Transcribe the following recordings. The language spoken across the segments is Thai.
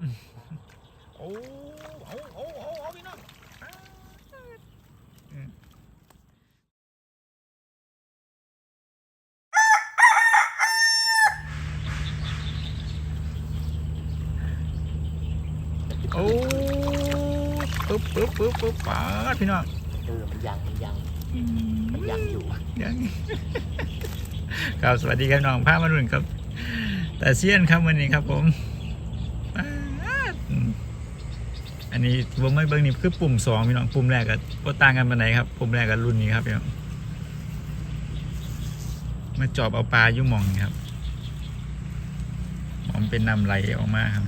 โอ้เอาเอาเอาเอาพี่น้องอืมโอ้ปึ๊บปึ๊บปึ๊บปึ๊บปาดพี่น้องเออมันยังมันยังมันยังอยู่ยังครับสวัสดีครับน้องพามารุ่นครับ แต่เซียนครับวันนี้ครับผมป๊าดอืมันนี้ผมไม่เบิ้งนี่คือปุ่มสองพี่น้องปุ่มแรกกับต่างกันมาไหนครับปุ่มแรกกับรุ่นนี้ครับพี่น้องมาจอบเอาปลาอยุ่มองครับมองเป็นนำไหลออกมาครับ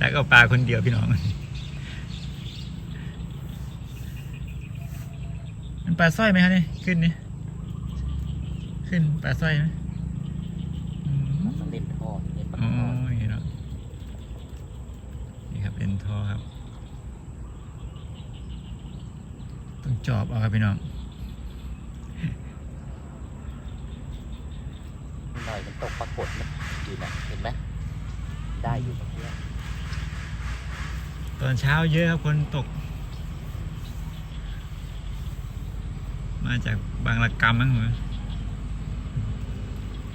ดักเอาปลาคนเดียวพี่น้องมันปลาสร้อยไหมครับนี่ขึ้นนี่ขึ้นปลาสร้อยไหมมันเล่นท่อเล่นปาทอนเนาะนี่ครับเป็น ท่อครับ ต้องจอบเอาครับพี่น้องหน่อยมันตกปรากฏนะดูนะเห็นไหมได้อยู่เมื่อกี้ตอนเช้าเยอะครับคนตก มาจากบางระกำมั้งเหรอ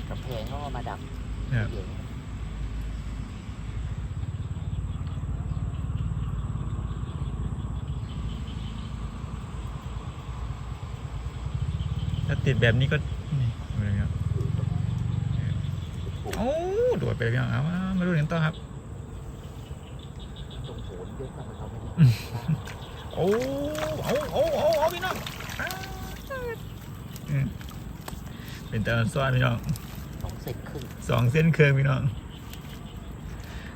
กำแพงเขาเอามาดักครับ เดี๋ยว ถ้าติดแบบนี้ก็นี่ดูเลยครับอยู่ตรงโอ้โอ้โดดไปเลยพี่น้องเอามามาดูกันต่อครับตรงโหนเยอะมากเขาไม่ได้โอ้เอาเอาเอาเอาพี่น้องอืมเป็นตอนซ้อนพี่น้องสองเซนครึ่งสองเส้นเครื่องพี่น้อง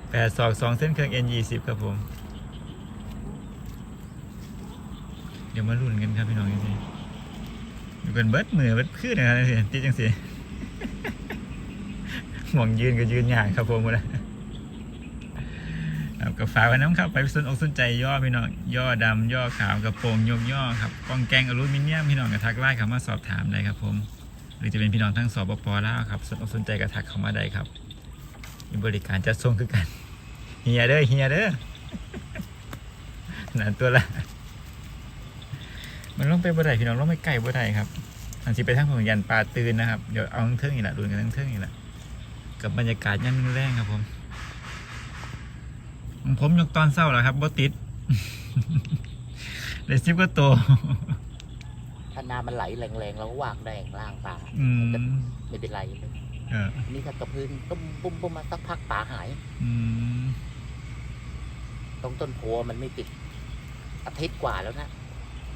แปดศอกสองเส้นเครื่อง N ยี่สิบครับผม เดี๋ยวมาลุ้นกันครับพี่น้องจริง ๆอยู่กันเบิดมือเบิดขึ้นนะครับสิติดจังสิห่วงยืนก็ยืนยากครับผมหมดแล้วครับกับฝากไว้น้ำครับไปสนอกสนใจย่อพี่น้องย่อดำย่อขาวกระโปรงยกย่อครับกองแกงอลูมิเนียมพี่น้องกระทักไล่เข้ามาสอบถามได้ครับผม หรือจะเป็นพี่น้องทั้งสอบปปลาวครับสนอกสนใจกระทักเข้ามาได้ครับมีบริการจัดส่งคือกันเฮียเด้อเฮียเด้อนั่นตัวละ มันลงไปบ่ได้พี่น้องลงไปไก่บ่ได้ครับอันที่ไปทางของยันปลาตื่นนะครับเดี๋ยวเอาทั้งเทิงอีกละดูกันทั้งเทิงอีกละกับบรรยากาศย่ำแรงครับผมของผมยกตอนเศร้าแล้วครับบ่ติดเลยซิบก็โตวถ้าน้ำมันไหลแรงๆเราก็วางได้ล่างปลาอืมไม่เป็นไรเออนี่ถ้ากระพื้นตุ้มปุ้มปุ้มมาสักพักปลาหายอืมตรงต้นโพมันไม่ติดอาทิตย์กว่าแล้วนะ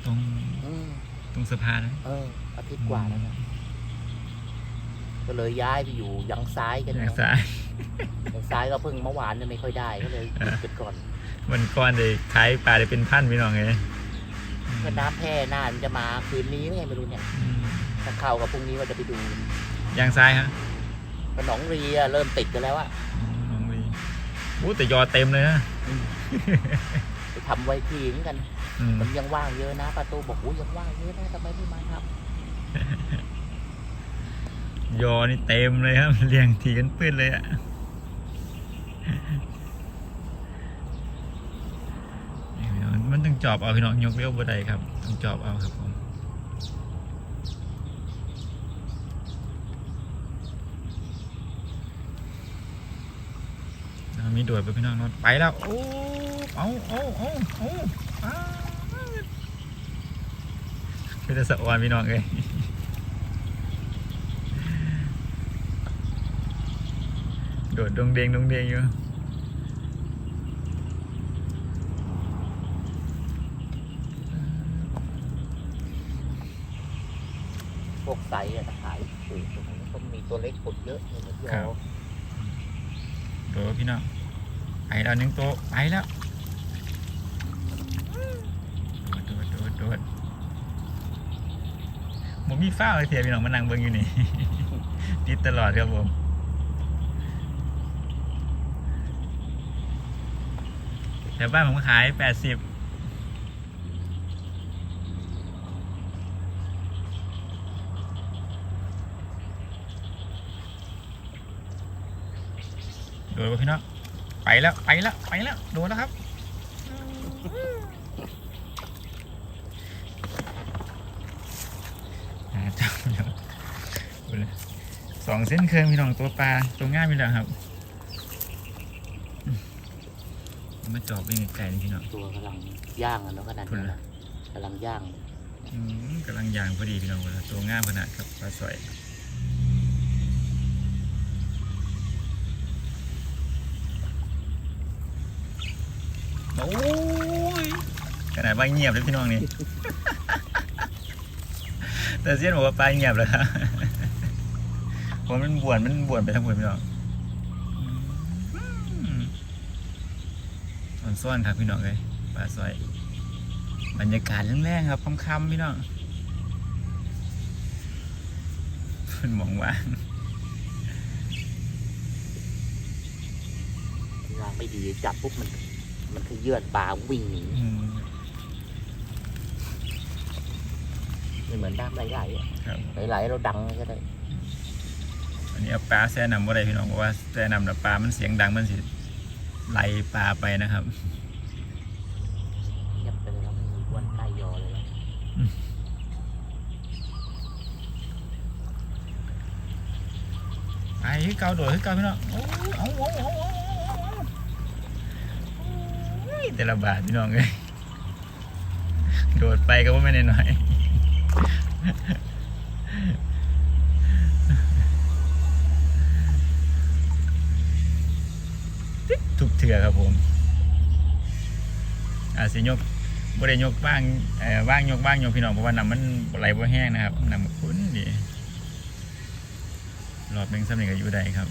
ตรงอืมตรงสะพานนะเอออาทิตย์กว่าแล้วนะก็เลยย้ายไปอยู่ยังซ้ายกันทานะงซ้าย ยังซ้ายก็เพิ่งเมื่อวานเนี่ยไม่ค่อยได้ก็เลยหยุดกันก่อนวันก่อนเลยขายปลาได้เป็นพันพี่น้องเลยก็น้ำแพร่น่านจะมาคืนนี้ไงไม่รู้เนี่ยอืมถ้าเข้ากับพรุ่งนี้ว่าจะไปดูยางซ้ายฮะก็หนองรีอะเริ่มติดกันแล้วอะอืมน้องลีอู้แต่ยอเต็มเลยนะ ไปทำไว้ทีเหมือนกันอื มมันยังว่างเยอะนะประตูบอกโอ้ยยังว่างเยอะนะทำไมไม่มาทยอนี่เต็มเลยครับเรียงทีกันปื้นเลยอะนี่พี่น้องมันต้องจอบเอาพี่น้องยกเลี้ยวบัไดครับต้องจอบเอาครับผมอ่ามีด่วนไปพี่น้องนอนไปแล้วโอ้เอาเอาเอาเอา อ้าวเป็นแต่สะออนพี่น้องเลยโดดดงเดงดงเดงอยู่ำพวกไซส์อะตะขายปุ๋ยตรงนี้ต้องมีตัวเล็กขุดเยอะเลยนะพี่ครัเอาบโดดพี่น้องไปแล้วหนึ่งโตะไปแล้วโดดโดดโดดโดดผ มีฟ้าเลยเทียพี่น้องมานั่งเบิ่งอยู่นี่ ติดตลอดครับผมแถวบ้านผมขายแปดสิบดนป่ะพี่น้องไปแล้ว ไปแล้ว ไปแล้ว โดนแล้วครับอ่าเจ้าเดี๋ยวดูเลย สองเส้นเครื่องพี่น้องตัวปลาตัวง่ายมีแล้วครับอืมมาจอบเป็นไก่นี่พี่น้องตัวกำลังย่างอะเนาะขนาดคุณนี้ล่ะนะกำลังย่างอืมกำลังย่างพอดีพี่น้องเวลาตัวง่ามขนาดครับปลาสวยโอ้ยขนาดว่าเงียบเลยพี่น้องนี่ แต่เซียนบอกว่าปลาเงียบเลยครับผมมันบวนมันบวนไปทั้งหมดพี่น้องอืมอ่อนซ่อนครับพี่น้องเลยปลาสวยบรรยากาศแรงๆครับค่ำๆพี่น้องมันมองว่าเวลาไม่ดีจับปุ๊บมัน มันคือเยื่อนปลาวิ่งหนี อื มไม่เหมือนด้ามไหลๆอะครับ ไหลๆเราดังก็ได้อันนี้เอาปลาแซ่นำว่าไรพี่น้องเพราะว่าแซ่นำแต่ปลามันเสียงดังมันสิไล่ปลาไปนะครับ เงียบไปเลยแล้วไม่มีอ้วนใกล้ยอเลยแล้วไปคือเกาโดดคือเกาพี่น้องโอ้ยเอาเอาเอาเอาเอาเอาโอ้ยแต่ละบาทพี่น้องเลยโดดไปก็ว่าไม่นน้อยๆ ทุกเถื่อครับผมอาสิยกบ่ได้ยกบ้างเอ่อบ้างยกบ้างยกพี่น้องเพราะว่าน้ำมันไหลบ่แห้งนะครับน้ำมันขุ่นดีรอบหนึงสำเร็จก็อยู่ได้ครับ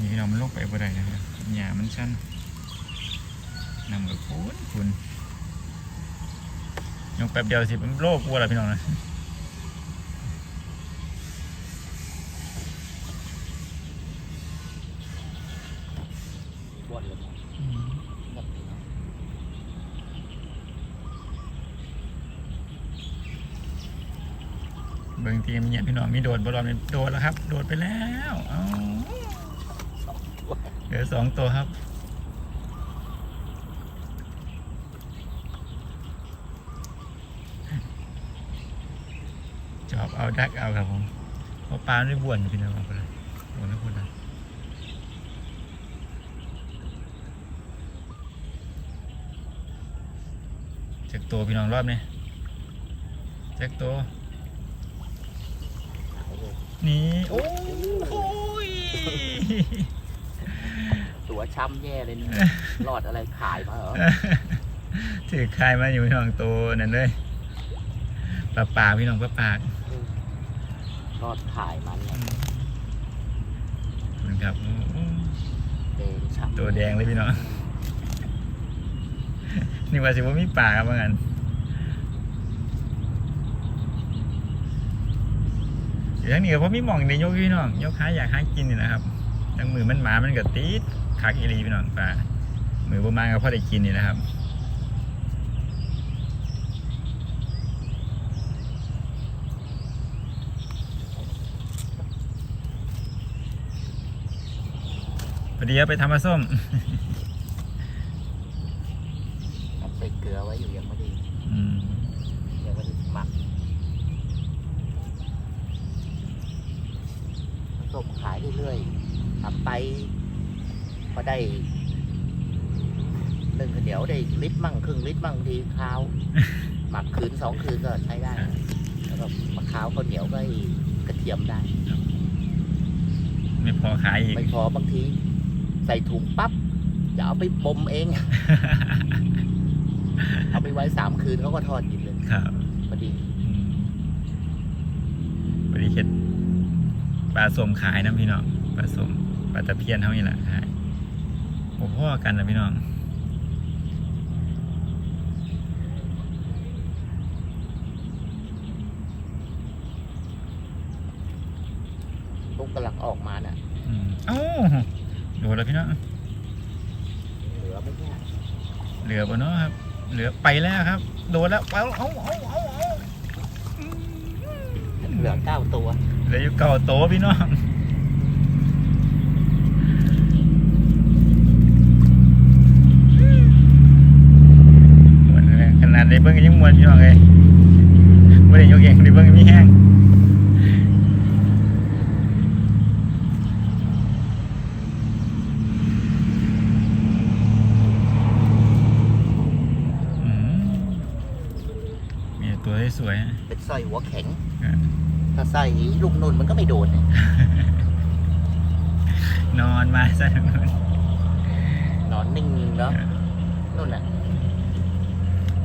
นี่พี่น้องมันลงไปบ่ได้นะครับหญ้ามันชันน้ำก็ขุ่นขุ่น ยกแป๊บเดียวสิมันโลกลัวแล้วพี่น้องนะเลยนะเงียบเลยนะเบิ่งทีมเนี่ยพี่น้องมีโดดบอบนี้โดดแล้วครับ โดดไปแล้ว เอาสองตัวเหลือสองตัวครับ จอบเอาดักเอาครับผมเพราะปลาไม่บ่วนอยู่พี่น้องเอาไปเลยบ่วนนะคุณนะเจ็กตัวพี่น้องรอบนี้เจ็กตัวหายเลยนี่โอ้โหยตัวช้ำแย่เลยนี่รอดอะไรขายมาเหรอถือคายมาอยู่พี่น้องตัวนั่นเลยปลาปากพี่น้องปลาปาก รอดขายมันเนี่ยขอบคุณครับโอ้โหแดงช้ำตัวแดงเลยพี่น้องนี่ว่าสิว่ามีปลาครับว่างั้นอยู่ทั้งนี้ก็เพราะมีหม่องในยกอยู่พี่น้องยกหาอยากหากินนี่นะครับทั้งมือมันหมามันก็ติดคักอีหลีพี่น้องปลามือประมาณก็พอได้กินนี่นะครับ พอดีเอาไปทำมาส้มมันใส่เกลือไว้อยู่ยังไม่ได้อืมยังไม่ได้หมักผสมขายเรื่อยๆทำไปพอได้หนึ่งข้าวเหนียวได้ลิตรมั่งครึ่งลิตรมั่งทีข้าว หมักคืนสองคืนก็ใช้ได้ แล้วก็มะขาวข้าวเหนียวก็ไอ้กระเทียมได้ ไม่พอขายอีก ไม่พอบางที ใส่ถุงปั๊บจะเอาไปบ่มเอง เอาไปไว้สามคืนเขาก็ทอดกินเลยครับพอดีอืมพอดีเค็ดปลาส้มขายนะพี่น้องปลาส้มปลาตะเพียนเท่านี้แหละขายโอ้พ่อกันนะพี่น้องลูกกำลังออกมาน่ะอืมเอ้าโดแล้วพี่น้องเหลือไม่แค่เหลือปะเนาะครับ เหลือไปแล้วครับ โดนแล้วเอาเอาเอาเอาเหลือเก้าตัว เหลืออยู่เก้าตัวพี่น้องขนาดในเบิ้งยังมวนพี่น้องเลย อยหัวแข็งอะถ้าใส่ลูกนุ่นมันก็ไม่โดนเนี่ยนอนมาซะทั้งนั้นนอนนิ่งเนาะนุ่นอะ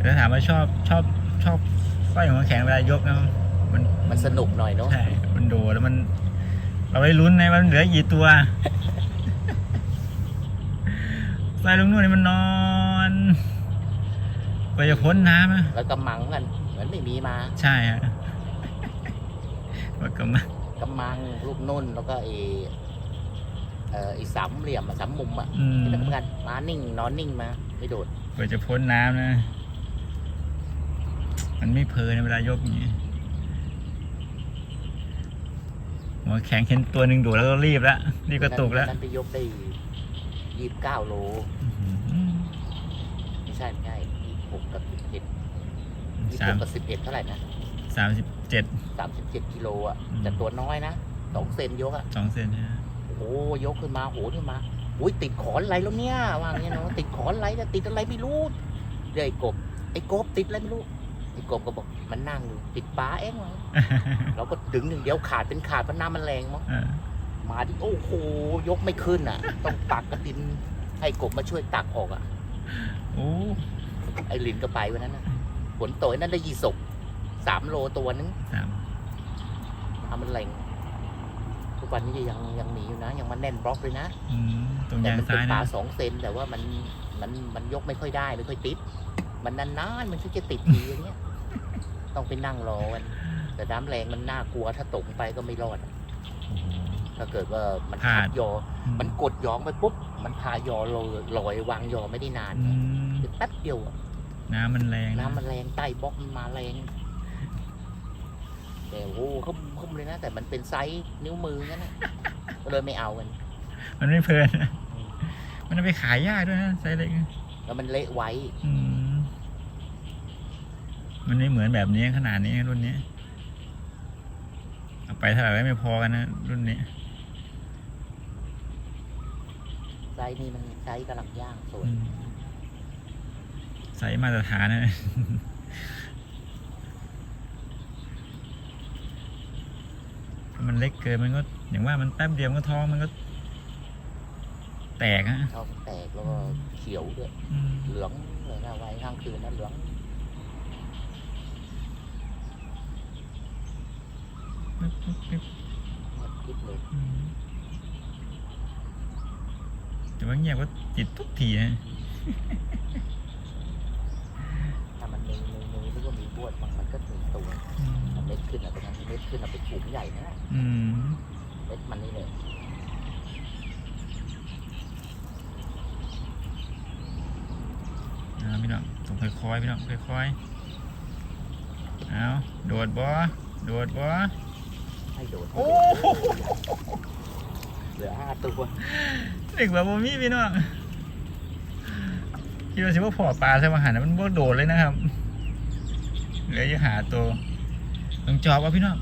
แล้วถามว่าชอบชอบชอบสร้อยหัวแข็งเวลายกนะมันมันสนุกหน่อยเนาะใช่มันโดดแล้วมัน เราไปลุ้นในว่ามันเหลือกี่ตัวใส่ลงนู่นนี่มันนอน ไปจะพ้นน้ำอะแล้วก็มังกัน เหมือนไม่มีมาใช่ฮะว่ากำมากำมังลูกนุ่นแล้วก็ไอเอ่อไอสามเหลี่ยมอะสามมุมอะอืมนี่เหมือนกันมานิ่งนอนนิ่งมาไม่โดดไปจะพ้นน้ำนะ มันไม่เพลินเวลายกอย่างนี้หัวแข็งเห็นตัวหนึ่งโดดแล้วก็รีบแล้วรีบกระตุกแล้วนั่นไปยกได้ยี่สิบเก้าโล อืมไม่ใช่ไม่ใช่ยี่สิบหกกับสิบเอ็ด ยี่สิบสาหมกกับสิบเอ็ดเท่าไหร่นะสามสิบเจ็ดสามสิบเจ็ดกิโลอะอืมแต่ตัวน้อยนะสองเซนยกอะสองเซนนะโอ้ยกขึ้นมาโหขึ้นมาอุ้ยติดขอนอะไรแล้วเนี่ยว่าอย่างเงี้ยเนาะติดขอนอะไรแต่ติดอะไรไม่รู้เดี๋ยวไอ้กบไอ้กบติดอะไรไม่รู้ไอ้กบก็บอกมันนั่งอยู่ติดปลาเองวะเราก็ดึงหนึ่างเดียวขาดเป็นขาดเพราะน้ำมันแรงมั้งเออมาที่โอ้โหยกไม่ขึ้นอะ ต้องตักกระดินให้กบมาช่วยตักออกอะโอ้ไอ้ลินก็ไปวันนั้นนะ ผลโตยนั้นได้ยี่สกสามโลตัวนึงสามทำมันแรงทุกวันนี้ยังยังหนีอยู่นะ ยังมันแน่นบล็อกเลยนะอืมตรงแต่ยางมันเป็นซ้ายปลานะสองเซนแต่ว่ามันมันมันยกไม่ค่อยได้ไม่ค่อยติด มันนานๆมันถึงจะติดทีอย่างเงี้ย ต้องไปนั่งรอกันแต่น้ำแรงมันน่ากลัวถ้าตกไปก็ไม่รอด โอ้โห ถ้าเกิดว่ามันพลาทัดบยอ มันกดยองไปปุ๊บ มันพายอลอยลอยวางยอไม่ได้นานอืมคือแป๊บเดียวอะ น้ำมันแรงน้ำมันแรงใต้บล็อกมันมาแรง แต่โอ้เขาคุ้มเลยนะ แต่มันเป็นไซส์นิ้วมืองั้นนะก็เลยไม่เอากัน มันไม่เพลินนะมันเอาไปขายยากด้วยนะไซส์เล็กแล้วมันเละไว้อืมมันไม่เหมือนแบบนี้ขนาดนี้รุ่นนี้เอาไปเท่าไหร่ก็ไม่พอกันนะรุ่นนี้ไซส์นี้มันไซส์กำลังย่างสวย อืมไซส์มาตรฐานนะถ้ามันเล็กเกินมันก็อย่างว่ามันแป๊บเดียวมันก็ท้องมันก็ แตกฮะชอบแตกแล้วก็เขียวด้วยอืมเหลืองเลยนะไว้ข้างคืนนะเหลืองปึ๊บปึ๊บปึ๊บเงียบกริบเลยอืมแต่ว่าเงียบก็จิตทุกทีนะ ถ้ามันมีมีมีหรือ ว่ามีบวดบางมันก็ถึงตัวอืมมันเล็กขึ้นอะเป็นเล็กขึ้นอะเป็นถุงใหญ่นะอืมเล็กมันนี่เลยเอาพี่น้องต้องค่อยๆพี่น้องค่อยๆเอาโดดบ่โดดบ่ให้โดดโอ้เหลือห้าตัวเด็กแบบบ่มีพี่น้องคิดว่าสิว่าพอปลาใช่ไหมหันมันบ่โดดเลยนะครับ เหลืออยู่หาตัวต้องจอบว่าพี่น้อง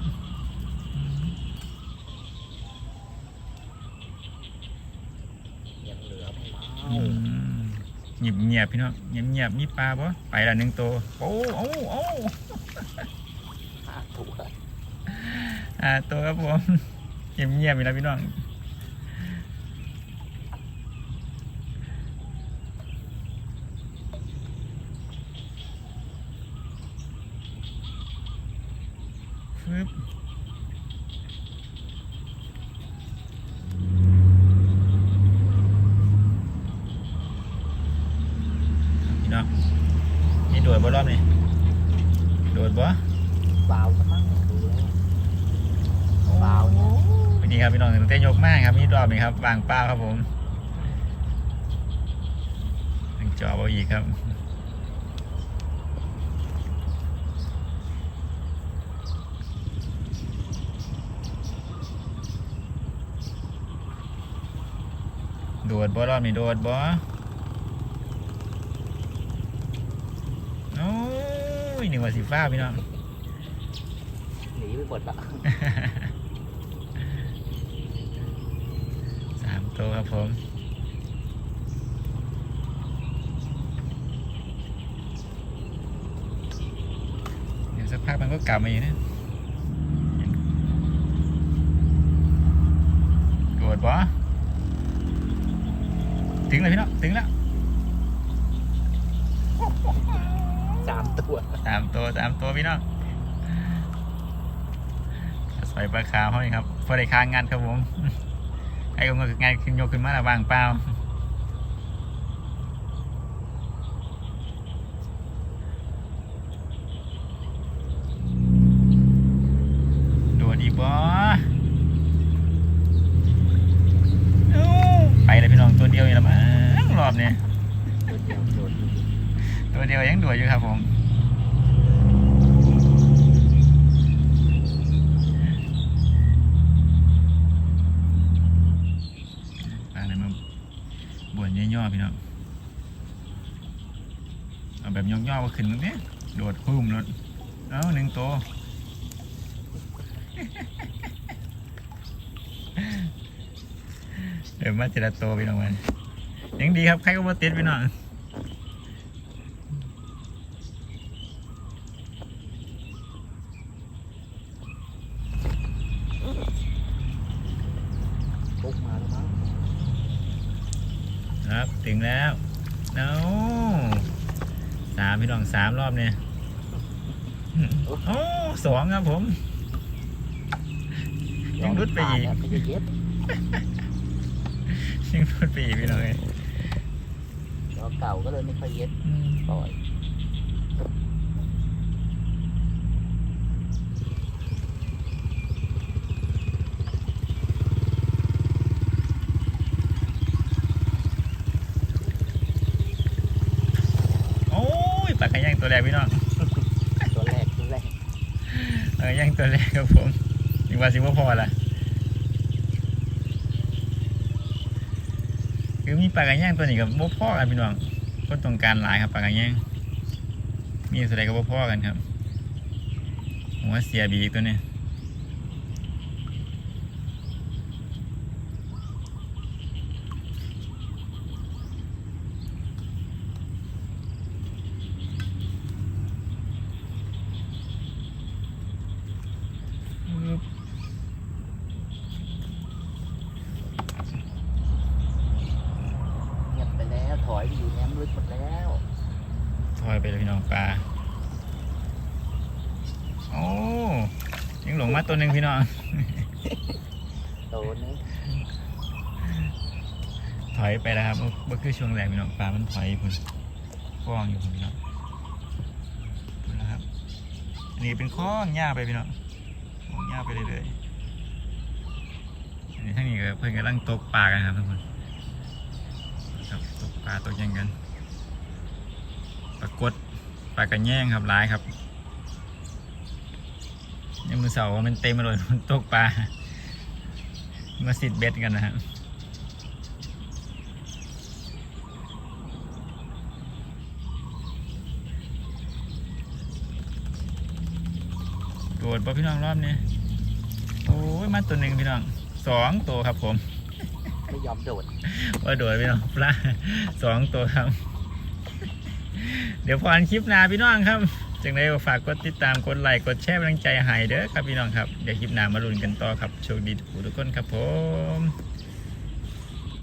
เงียบเงียบพี่น้องเงียบเงียบมีปลาบ่ไปละหนึ่งตัวโอ้โอ้โอ้ห้าตัวอ่าตัวครับผมเงียบเงียบๆอีแล้วพี่น้องฟึบพี่น้องนี่โดดบ่รอบนี้โดดบ่ เบาซะมั้งดูแล้ว เปล่าเนี่ย วันนี้ครับพี่น้องถึงเต้นยกมากครับ นี่รอบนี้ครับวางเป้าครับผมยังจอบเอาอีกครับโดดบ่รอบนี้โดดบ่โอ้ยยหนึ่งว่าสีฟ้าพี่น้องหนีไปหมดละ สามตัวครับผมเดี๋ยวสักพักมันก็กลับมาอีกนะโกรธปะถึงเลยพี่น้องถึงแล้วสามตัวสามตัวสามตัวพี่น้องใส่ปลาขาวเขานี่ครับพอได้ค้างงานครับผม ไอ้ก็งานขึ้นยกขึ้นมาแล้ววางเปล่าโดดอีกบ่โอ้ไปเลยพี่น้องตัวเดียวนี่ละมั้งรอบนี้ ตัวเดียวโดน ตัวเดียวยังโดดอยู่ครับผม เลาอะไรมาบวนย่อๆพี่น้องเอาแบบย่อๆมาขึ้นตรงนี้โดดพุ่มรถเอ้าหนึ่งตัวเดี๋ยวมาเจละตัวพี่น้องมันยังดีครับใครก็มาติดพี่น้อง ปุ๊กมาแล้วมั้ง ครับถึงแล้วเน้สามพี่น้องสามรอบเนี่ยโอ้สองครับผมยังรุดไปอีกไม่ได้เย็บยังพูดไปอีกพี่น้องเลยจอเก่าก็เลยไม่ค่อยเย็บอืมปล่อย โอ้ยปากกระย่างตัวแรก พี่น้องตัวแรกตัวแรกปากกระย่างตัวแรกครับผมยังว่าสิว่าพอละคือมีปากกระย่างตัวนี้กับบ่พ่อกันพี่น้องคนต้องการหลายครับปากกระย่างมีส่วนใดก็บ่พ่อกันครับผมว่าเสียบีอีกตัวเนี้ เงียบไปแล้วถอยไปอยู่แนมลึกหม ดแล้วถอยไปเลยพี่น้องปลาโอ้ยังหลงมาตัวหนึ่งพี่น้องโตนี้ถอยไปแล้วครับบ่คือช่วงแรกพี่น้องปลามันถอยพุ่นฟ้องอยู่พุ่นพี่น้องพุ่นแล้วครับอันนี้เป็นข้องหญ้าไปพี่น้องข้องหญ้าไปเรื่อยๆอันนี้ทั้งนี้ก็เพิ่นกำลังตกปลากันครับทุกคนครับตกปลาตกยังกัน ปรากฏปลากระแยงครับร้ายครับยังมือเสาร์มันเต็มมาเลยมันตกปลามาสิดเบ็ดกันนะครับโดดบ่พี่น้องรอบนี้โอ้ยมาตัวหนึ่งพี่น้องสองตัวครับผมไม่ยอมโดดว่าโดดพี่น้องปลาสองตัวครับ เดี๋ยวพออันคลิปหน้าพี่น้องครับจึงได้ฝากกดติดตามกดไลค์กดแชร์เป็นกำลังใจให้เด้อครับพี่น้องครับเดี๋ยวคลิปหน้ามาลุ้นกันต่อครับโชคดีทุกคนครับผม